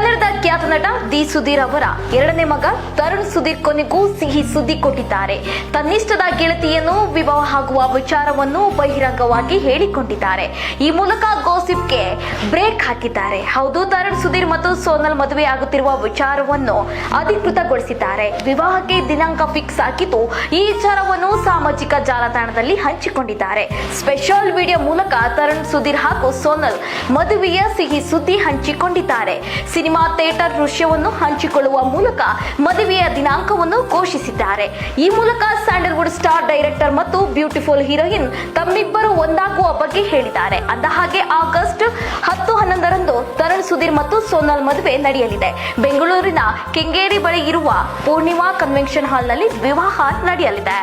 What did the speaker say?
ಕನ್ನಡದ ಖ್ಯಾತ ನಟ ದಿ ಸುಧೀರ್ ಅವರ ಎರಡನೇ ಮಗ ತರುಣ್ ಸುಧೀರ್ ಕೊನೆಗೂ ಸಿಹಿ ಸುದ್ದಿ ಕೊಟ್ಟಿದ್ದಾರೆ. ತನ್ನಿಷ್ಟದ ಗೆಳತಿಯನ್ನು ವಿವಾಹ ಆಗುವ ವಿಚಾರವನ್ನು ಬಹಿರಂಗವಾಗಿ ಹೇಳಿಕೊಂಡಿದ್ದಾರೆ. ಈ ಮೂಲಕ ಗೋಸಿಪ್ಗೆ ಬ್ರೇಕ್ ಹಾಕಿದ್ದಾರೆ. ಹೌದು, ತರುಣ್ ಸುಧೀರ್ ಮತ್ತು ಸೋನಲ್ ಮದುವೆ ಆಗುತ್ತಿರುವ ವಿಚಾರವನ್ನು ಅಧಿಕೃತಗೊಳಿಸಿದ್ದಾರೆ. ವಿವಾಹಕ್ಕೆ ದಿನಾಂಕ ಫಿಕ್ಸ್ ಆಗಿದ್ದು ಈ ವಿಚಾರವನ್ನು ಸಾಮಾಜಿಕ ಜಾಲತಾಣದಲ್ಲಿ ಹಂಚಿಕೊಂಡಿದ್ದಾರೆ. ಸ್ಪೆಷಲ್ ವಿಡಿಯೋ ಮೂಲಕ ತರುಣ್ ಸುಧೀರ್ ಹಾಗೂ ಸೋನಲ್ ಮದುವೆಯ ಸಿಹಿ ಸುದ್ದಿ ಹಂಚಿಕೊಂಡಿದ್ದಾರೆ. ಸಿನಿಮಾ ಥಿಯೇಟರ್ ದೃಶ್ಯವನ್ನು ಹಂಚಿಕೊಳ್ಳುವ ಮೂಲಕ ಮದುವೆಯ ದಿನಾಂಕವನ್ನು ಘೋಷಿಸಿದ್ದಾರೆ. ಈ ಮೂಲಕ ಸ್ಯಾಂಡಲ್ವುಡ್ ಸ್ಟಾರ್ ಡೈರೆಕ್ಟರ್ ಮತ್ತು ಬ್ಯೂಟಿಫುಲ್ ಹೀರೋಯಿನ್ ತಮ್ಮಿಬ್ಬರು ಒಂದಾಗುವ ಬಗ್ಗೆ ಹೇಳಿದ್ದಾರೆ. ಅಂದ ಹಾಗೆ ಆಗಸ್ಟ್ ಹತ್ತು ಹನ್ನೊಂದರಂದು ತರಣ್ ಸುಧೀರ್ ಮತ್ತು ಸೋನಾಲ್ ಮದುವೆ ನಡೆಯಲಿದೆ. ಬೆಂಗಳೂರಿನ ಕೆಂಗೇರಿ ಬಳಿ ಇರುವ ಪೂರ್ಣಿಮಾ ಕನ್ವೆನ್ಷನ್ ಹಾಲ್ನಲ್ಲಿ ವಿವಾಹ ನಡೆಯಲಿದೆ.